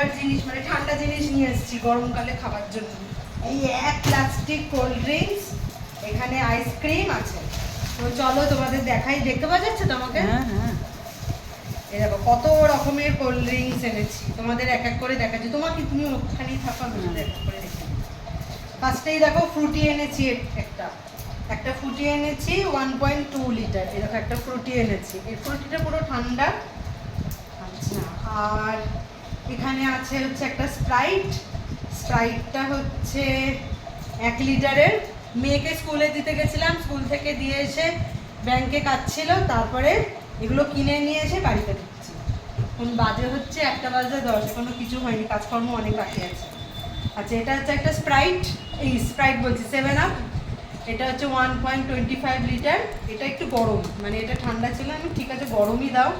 মজার জিনিস মানে ঠান্ডা জিনিস নিয়ে এসেছি গরমকালে খাবার জন্য। এই এক প্লাস্টিক কোল্ড ড্রিঙ্কস এখানে আইসক্রিম আছে। তো চলো তোমাদের দেখাই দেখতে পাওয়া যাচ্ছে তো আমাকে হ্যাঁ। হ্যাঁ দেখো কত রকমের কোল্ড ড্রিঙ্কস এনেছি। তোমাদের এক এক করে দেখাচ্ছি। তোমার কি তুমি ওখানেই থাকো আমি এক করে দেখি ফার্স্টেই দেখো ফ্রুটি এনেছি এ- একটা। একটা ফ্রুটি এনেছি ওয়ান পয়েন্ট টু লিটার এরকম একটা ফ্রুটি এনেছি। এই ফ্রুটিটা পুরো ঠান্ডা। আচ্ছা আর এখানে আছে হচ্ছে একটা স্প্রাইট। স্প্রাইটটা হচ্ছে এক লিটারের। মেয়েকে স্কুলে দিতে গেছিলাম, স্কুল থেকে দিয়ে এসে ব্যাংকে কাজ ছিল তারপরে এগুলো কিনে নিয়ে এসে বাড়িতে ঢুকছি। এখন বাজে হচ্ছে একটা বাজে দশ কোনো কিছু হয়নি, কাজকর্ম অনেক বাকি আছে। আচ্ছা এটা হচ্ছে একটা স্প্রাইট, এই স্প্রাইট বলছি সেভেন আপ এটা হচ্ছে one point twenty five litre এটা একটু গরম মানে এটা ঠান্ডা ছিল, আমি ঠিক আছে গরমই দাও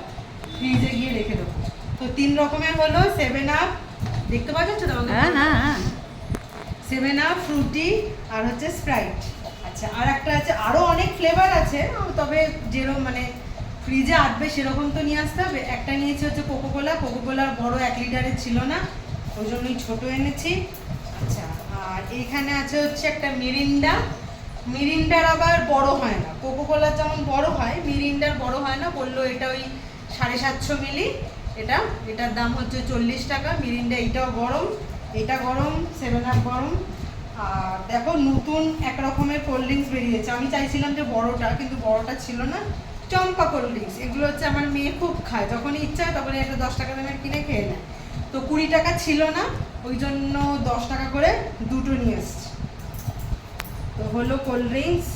ফ্রিজে গিয়ে রেখে দেবো। তো তিন রকমের হলো সেভেন আপ দেখতে পাওয়া যাচ্ছে তোমাদের হ্যাঁ হ্যাঁ হ্যাঁ। সেভেন আপ ফ্রুটি আর হচ্ছে স্প্রাইট আচ্ছা আর একটা আছে আরও অনেক ফ্লেভার আছে তবে যেরকম মানে ফ্রিজে আটবে সেরকম তো নিয়ে আসতে হবে। একটা নিয়েছি হচ্ছে কোকোকোলা কোকোকোলার বড় এক লিটারের ছিল না ওই জন্যই ছোটো এনেছি। আচ্ছা আর এইখানে আছে হচ্ছে একটা মিরিন্ডা মিরিন্ডার আবার বড় হয় না। কোকোকোলার যেমন বড় হয় মিরিন্ডার বড় হয় না বলল এটা ওই সাড়ে সাতশো মিলি এটা? এটার দাম হচ্ছে চল্লিশ টাকা। মিরিন্ডা এইটাও গরম। এটা গরম, সেভেন আপ গরম। আর দেখো, নতুন এক রকমের কোল্ড ড্রিঙ্কস বেরিয়েছে। আমি চাইছিলাম যে বড়টা, কিন্তু বড়টা ছিল না। চম্পা কোল্ড ড্রিঙ্কস এগুলো হচ্ছে আমার মেয়ে খুব খায়। যখনই ইচ্ছা হয় তখন একটা দশ টাকা দামের কিনে খেয়ে নেয়। তো কুড়ি টাকা ছিল না, ওই জন্য দশ টাকা করে দুটো নিয়ে এসছি। তো হলো কোল্ড ড্রিঙ্কস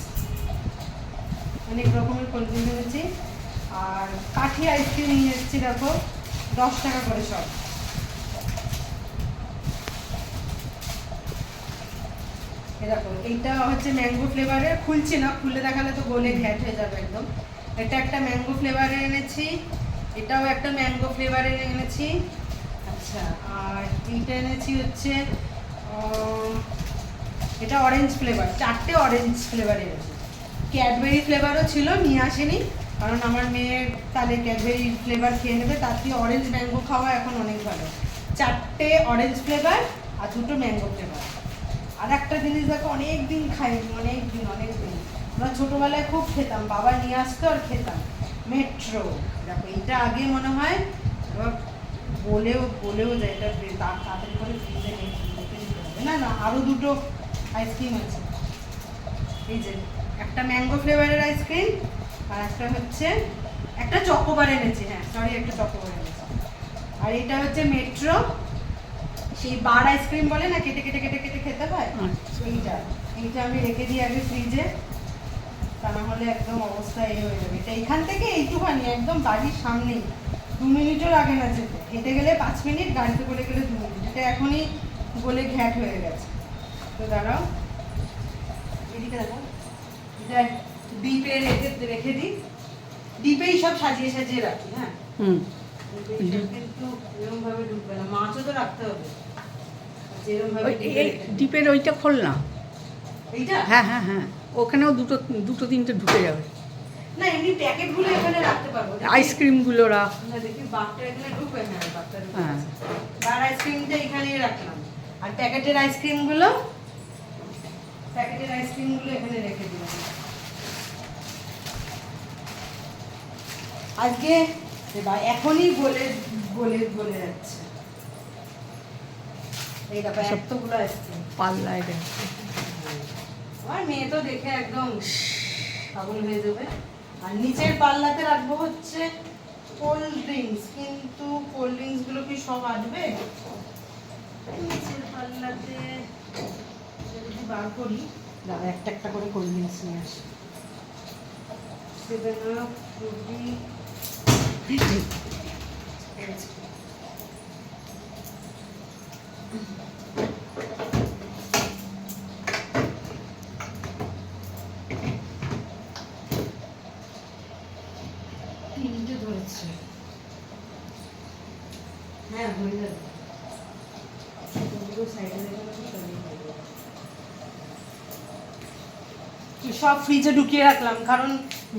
অনেক রকমের কোল্ড ড্রিঙ্কস এনেছি। আর কাঠি আইসক্রিম নিয়ে এসেছি, দেখো। দশ টাকা করে সব। দেখো, এইটা হচ্ছে ম্যাঙ্গো ফ্লেভারের খুলছি না, খুলে দেখালে তো গলে ঘ্যাট হয়ে যাবে একদম। এটা একটা ম্যাঙ্গো ফ্লেভারের এনেছি, এটাও একটা ম্যাঙ্গো ফ্লেভারের এনেছি। আচ্ছা আর এইটা এনেছি হচ্ছে এটা অরেঞ্জ ফ্লেভার চারটে অরেঞ্জ ফ্লেভার এনেছি। ক্যাডবেরি ফ্লেভারও ছিল, নিয়ে আসেনি। কারণ আমার মেয়ের তাহলে ক্যাডবেরি ফ্লেভার খেয়ে নেবে, তার থেকে অরেঞ্জ ম্যাঙ্গো খাওয়া এখন অনেক ভালো। চারটে অরেঞ্জ ফ্লেভার আর দুটো ম্যাঙ্গো ফ্লেভার আর একটা জিনিস দেখো অনেক দিন খাইনি অনেক দিন অনেক দিন আমরা ছোটোবেলায় খুব খেতাম, বাবা নিয়ে আসতো আর খেতাম। মেট্রো দেখো এটা আগে মনে হয় বলেও বলেও যায়, এটা তাড়াতাড়ি করে ফ্রিজে হবে। না না আরও দুটো আইসক্রিম আছে। এই যে, একটা ম্যাঙ্গো ফ্লেভারের আইসক্রিম আর একটা হচ্ছে একটা চকোবার এনেছি হ্যাঁ সরি একটা চকোবার এনেছি। আর এটা হচ্ছে মেট্রো সেই বার আইসক্রিম বলে না কেটে কেটে কেটে কেটে খেতে হয়? আচ্ছা। এইটা এইটা আমি রেখে দিই আগে ফ্রিজে তা না হলে একদম অবস্থা এই হয়ে যাবে। এটা এখান থেকে এইটুখানি একদম বাড়ির সামনেই। দু মিনিটও লাগে না যেতে। হেঁটে গেলে পাঁচ মিনিট গাড়িতে করে গেলে দু মিনিট। এটা এখনই গলে ঘ্যাট হয়ে গেছে। তো দাঁড়াও। এদিকে দেখো। এটা ডিপে রেখে রেখে দিই। ডিপেই সব সাজিয়ে সাজিয়ে রাখি হ্যাঁ। হুম। কিন্তু এরকম ঢুকবে না মাছও তো রাখতে হবে। ডিপের ওইটা খোল না এইটা? হ্যাঁ হ্যাঁ হ্যাঁ। ওখানেও দুটো দুটো তিনটে ঢুকে যাবে। না এমনি প্যাকেটগুলো এখানে রাখতে পারব। আইসক্রিমগুলো রাখ। না দেখি বাঘটা এখানে ঢুকবে? হ্যাঁ বাঘটা হ্যাঁ। বার আইসক্রিমটা এখানেই রাখলাম। আর প্যাকেটের আইসক্রিমগুলো প্যাকেটের আইসক্রিমগুলো এখানে রেখে দিলাম। আজকে এখনই বলে বলে বলে যাচ্ছে। এই দেখো এতগুলো পাল্লায় আমার মেয়ে তো দেখে একদম পাগল হয়ে যাবে আর নিচের পাল্লাতে রাখব হচ্ছে কোল্ড ড্রিঙ্কস কিন্তু কোল্ড ড্রিঙ্কসগুলো কি সব আসবে নিচের পাল্লাতে যদি বার করি দাঁড়া একটা একটা করে কোল্ড ড্রিঙ্কস নিয়ে আসি সেভেন আপ তিনটে ধরেছে। হ্যাঁ হয়ে যাবে। সাইডে রেখে দেবো, তাহলেই হয়ে যাবে। কি সব ফ্রিজে ঢুকিয়ে রাখলাম, কারণ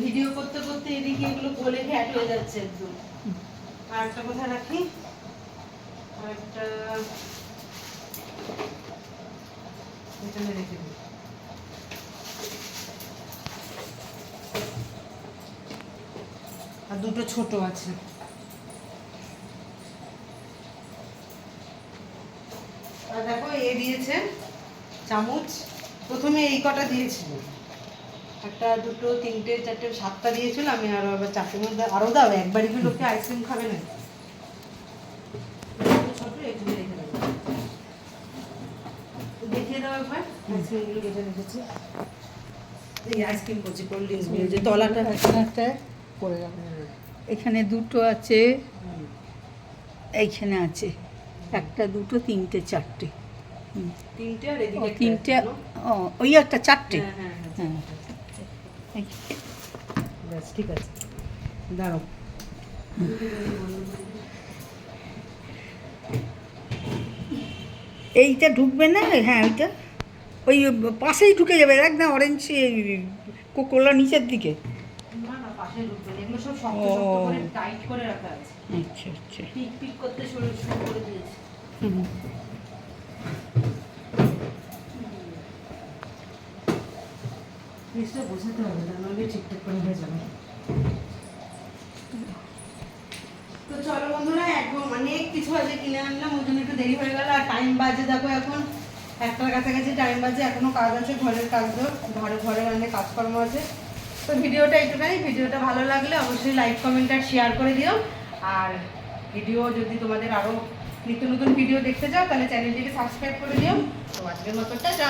ভিডিও করতে করতে এদিকে এগুলো গলে ঘ্যাট হয়ে যাচ্ছে একদম। আর একটা কোথায় রাখি? রেখে দিই। আর দুটো ছোট আছে। আর দেখো, এ দিয়েছে চামচ। প্রথমে এই কটা দিয়েছিল। একটা দুটো তিনটে চারটে সাতটা দিয়েছিল আমি আরও আবার চারটের মধ্যে আরও দাও একবারই কি লোকে আইসক্রিম খাবে না। দেখিয়ে দাও একবার আইসক্রিমগুলো কেটে রেখেছি। এই আইসক্রিম করছি কোল্ড ড্রিঙ্কসগুলো যে তলাটা এখানে একটা এখানে দুটো আছে এইখানে আছে। একটা দুটো তিনটে চারটে। তিনটে আর তিনটে ও ওই একটা চারটে। হ্যাঁ হ্যাঁ হ্যাঁ ব্যাস ঠিক আছে। দাঁড়াও। এইটা ঢুকবে না? হ্যাঁ ওইটা। ওই পাশেই ঢুকে যাবে একদম অরেঞ্জ কোকোলা নিচের দিকে। না না পাশে ঢুকবে না। এগুলো সব শক্ত ও। শক্ত করে টাইট করে রাখা আছে। আচ্ছা আচ্ছা। পিক পিক করতে শুরু শুরু করে দিয়েছে। হুম। জিনিসটা বোঝাতে হবে না নাহলে ঠিকঠাক করে হয়ে যাবে তো চলো বন্ধুরা এখন অনেক কিছু আজকে কিনে আনলাম ওই জন্য একটু দেরি হয়ে গেল আর টাইম বাজে দেখো এখন। একটার কাছাকাছি টাইম বাজে এখনও কাজ আছে ঘরের কাজ ঘরে ঘরের অনেক কাজকর্ম আছে। তো ভিডিওটা একটুখানি ভিডিওটা ভালো লাগলে অবশ্যই লাইক কমেন্ট আর শেয়ার করে দিও। আর ভিডিও যদি তোমাদের আরও নিত্য নতুন ভিডিও দেখতে চাও তাহলে চ্যানেলটিকে সাবস্ক্রাইব করে দিও। তো আজকের মতো টাটা!